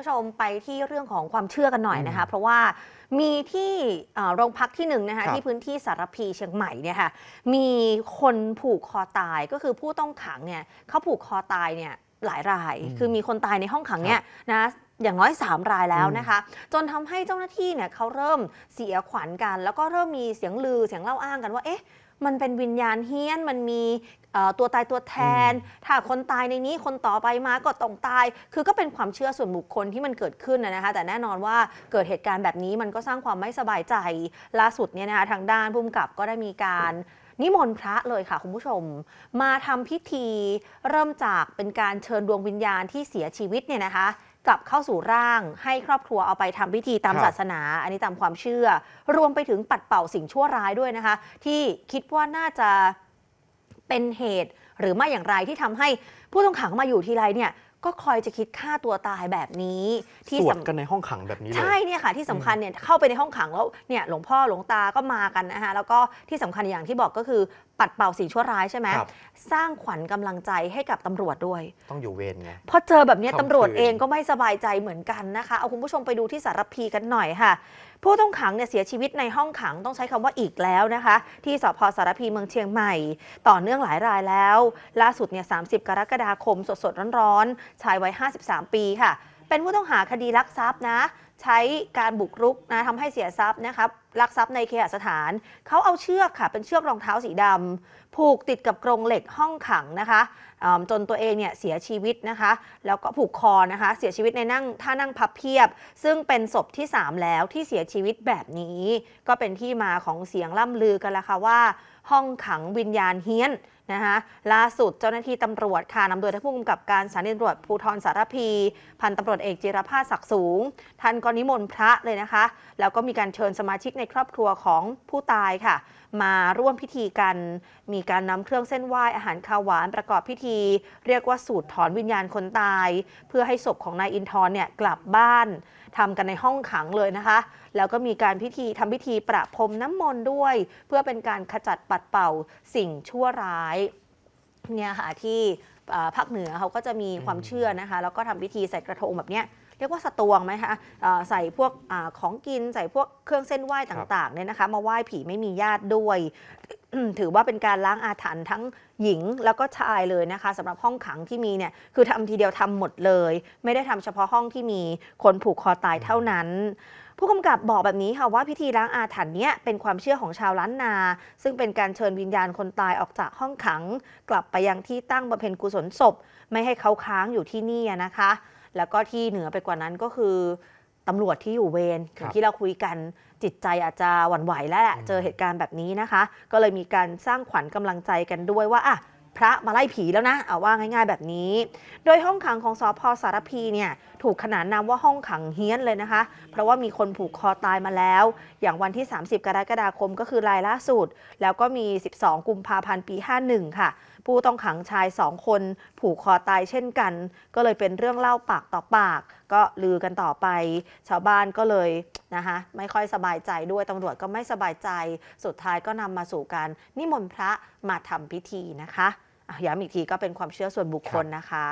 ผู้ชมไปที่เรื่องของความเชื่อกันหน่อยนะคะ เพราะว่ามีที่เอ่อโรงพักที่หนึ่งนะคะครับที่พื้นที่สารพีเชียงใหม่เนี่ยค่ะมีคนผูกคอตายก็คือผู้ต้องขังเนี่ยเขาผูกคอตายเนี่ยหลายรายอืมคือมีคนตายในห้องขังเนี่ยนะ อย่างน้อย 3 รายแล้วอืมนะคะ จนทำให้เจ้าหน้าที่เนี่ยเขาเริ่มเสียขวัญกัน แล้วก็เริ่มมีเสียงลือเสียงเล่าอ้างกันว่าเอ๊ะมันเป็นวิญญาณเฮี้ยน มันมีเอ่อตัวตายตัวแทน ถ้าคนตายในนี้คนต่อไปมาก็ต้องตาย คือก็เป็นความเชื่อส่วนบุคคลที่มันเกิดขึ้นนะนะคะ แต่แน่นอนว่าเกิดเหตุการณ์แบบนี้มันก็สร้างความไม่สบายใจ ล่าสุดเนี่ยนะคะทางด้านผู้กำกับก็ได้มีการ นิมนต์พระเลยค่ะคุณผู้ชม มาทำพิธีเริ่มจากเป็นการเชิญดวงวิญญาณที่เสียชีวิตเนี่ยนะคะกลับเข้าสู่ร่างให้ครอบครัวเอาไปทำพิธีตามครับศาสนา อันนี้ตามความเชื่อ รวมไปถึงปัดเป่าสิ่งชั่วร้ายด้วยนะคะ ที่คิดว่าน่าจะเป็นเหตุหรือไม่อย่างไรที่ทำให้ผู้ต้องขังมาอยู่ทีไรเนี่ย ก็คอยจะคิดฆ่าตัวตายแบบนี้ที่สวดสำกันในห้องขังแบบนี้เลย ใช่เนี่ยค่ะที่สำคัญเนี่ยเข้าไปในห้องขังแล้วเนี่ยหลวงพ่อหลวงตาก็มากันนะคะแล้วก็ที่สำคัญอย่างที่บอกก็คือปัดเป่าสิ่งชั่วร้ายใช่ไหมครับสร้างขวัญกำลังใจให้กับตำรวจด้วย ต้องอยู่เวรไงพอเจอแบบเนี้ยค่ำตำรวจคืนเองก็ไม่สบายใจเหมือนกันนะคะเอาคุณผู้ชมไปดูที่สารพีกันหน่อยค่ะ ผู้ต้องขังเนี่ยเสียชีวิตในห้องขังต้องใช้คำว่าอีกแล้วนะคะ ที่สพสารพีเมืองเชียงใหม่ ต่อเนื่องหลายรายแล้ว ล่าสุดเนี่ย30 กรกฎาคมสดๆร้อนๆชายวัย 53 ปีค่ะ เป็นผู้ต้องหาคดีลักทรัพย์นะ ใช้การบุกรุกนะทำให้เสียทรัพย์นะครับ ลักทรัพย์ในเคหสถาน เขาเอาเชือกค่ะ เป็นเชือกรองเท้าสีดำผูกติดกับกรงเหล็กห้องขังนะคะจนตัวเองเนี่ยเสียชีวิตนะคะ แล้วก็ผูกคอนะคะ เสียชีวิตในนั่งท่านั่งพับเพียบ ซึ่งเป็นศพที่ 3 แล้วที่เสียชีวิตแบบนี้ ก็เป็นที่มาของเสียงล่ำลือกันละค่ะว่า ห้องขังวิญญาณเฮี้ยนนะคะล่าสุดเจ้าหน้าที่ตำรวจค่ะนำโดยท่านผู้กำกับการสถานีตำรวจภูธรสารพี พันตำรวจเอกจิรภาศักดิ์สูง ท่านก็นิมนต์พระเลยนะคะ แล้วก็มีการเชิญสมาชิกในครอบครัวของผู้ตายค่ะ มาร่วมพิธีกัน มีการนำเครื่องเส้นไหว้อาหารคาวหวานประกอบพิธี เรียกว่าสูตรถอนวิญญาณคนตาย เพื่อให้ศพของนายอินทร์เนี่ยกลับบ้านทำกันในห้องขังเลยนะคะ แล้วก็มีการพิธีทำพิธีประพรมน้ำมนต์ด้วย เพื่อเป็นการขจัดปัดเป่าสิ่งชั่วร้ายเนี่ยค่ะที่ภาคเหนือเขาก็จะมีความเชื่อนะคะ แล้วก็ทำพิธีใส่กระทงแบบเนี้ย เรียกว่าสตวงไหมคะเอ่อใส่พวกอาของกินใส่พวกเครื่องเส้นไหว้ต่างๆเนี่ยนะคะ มาไหว้ผีไม่มีญาติด้วย ถือว่าเป็นการล้างอาถรรพ์ทั้งหญิงแล้วก็ชายเลยนะคะสำหรับห้องขังที่มีเนี่ยคือทำทีเดียวทำหมดเลย ไม่ได้ทำเฉพาะห้องที่มีคนผูกคอตายเท่านั้นผู้กำกับบอกแบบนี้ค่ะว่าพิธีล้างอาถรรพ์เนี้ยเป็นความเชื่อของชาวล้านนา ซึ่งเป็นการเชิญวิญญาณคนตายออกจากห้องขัง กลับไปยังที่ตั้งบำเพ็ญกุศลศพ ไม่ให้เขาค้างอยู่ที่นี่นะคะ แล้วก็ที่เหนือไปกว่านั้นก็คือตำรวจที่อยู่เวรอครัย่างบที่เราคุยกันจิตใจอาจจะหวั่นไหวแล้วแหละอืมเจอเหตุการณ์แบบนี้นะคะ ก็เลยมีการสร้างขวัญกำลังใจกันด้วยว่าอะพระมาไล่ผีแล้วนะเอาว่าง่าย ๆ แบบนี้ โดยห้องขังของสอพสารพีเนี่ย ถูกขนานนามว่าห้องขังเฮี้ยนเลยนะคะ เพราะว่ามีคนผูกคอตายมาแล้ว อย่างวันที่ 30 กรกฎาคมก็คือรายล่าสุด แล้วก็มี 12 กุมภาพันธ์ปี 51 ค่ะ ผู้ต้องขังชาย 2 คน ผูกคอตายเช่นกัน ก็เลยเป็นเรื่องเล่าปากต่อปาก ก็ลือกันต่อไป ชาวบ้านก็เลยนะคะไม่ค่อยสบายใจด้วยตำรวจก็ไม่สบายใจ สุดท้ายก็นำมาสู่การนิมนต์พระมาทำพิธีนะคะอะย้ำอีกทีก็เป็นความเชื่อส่วนบุคคลนะคะ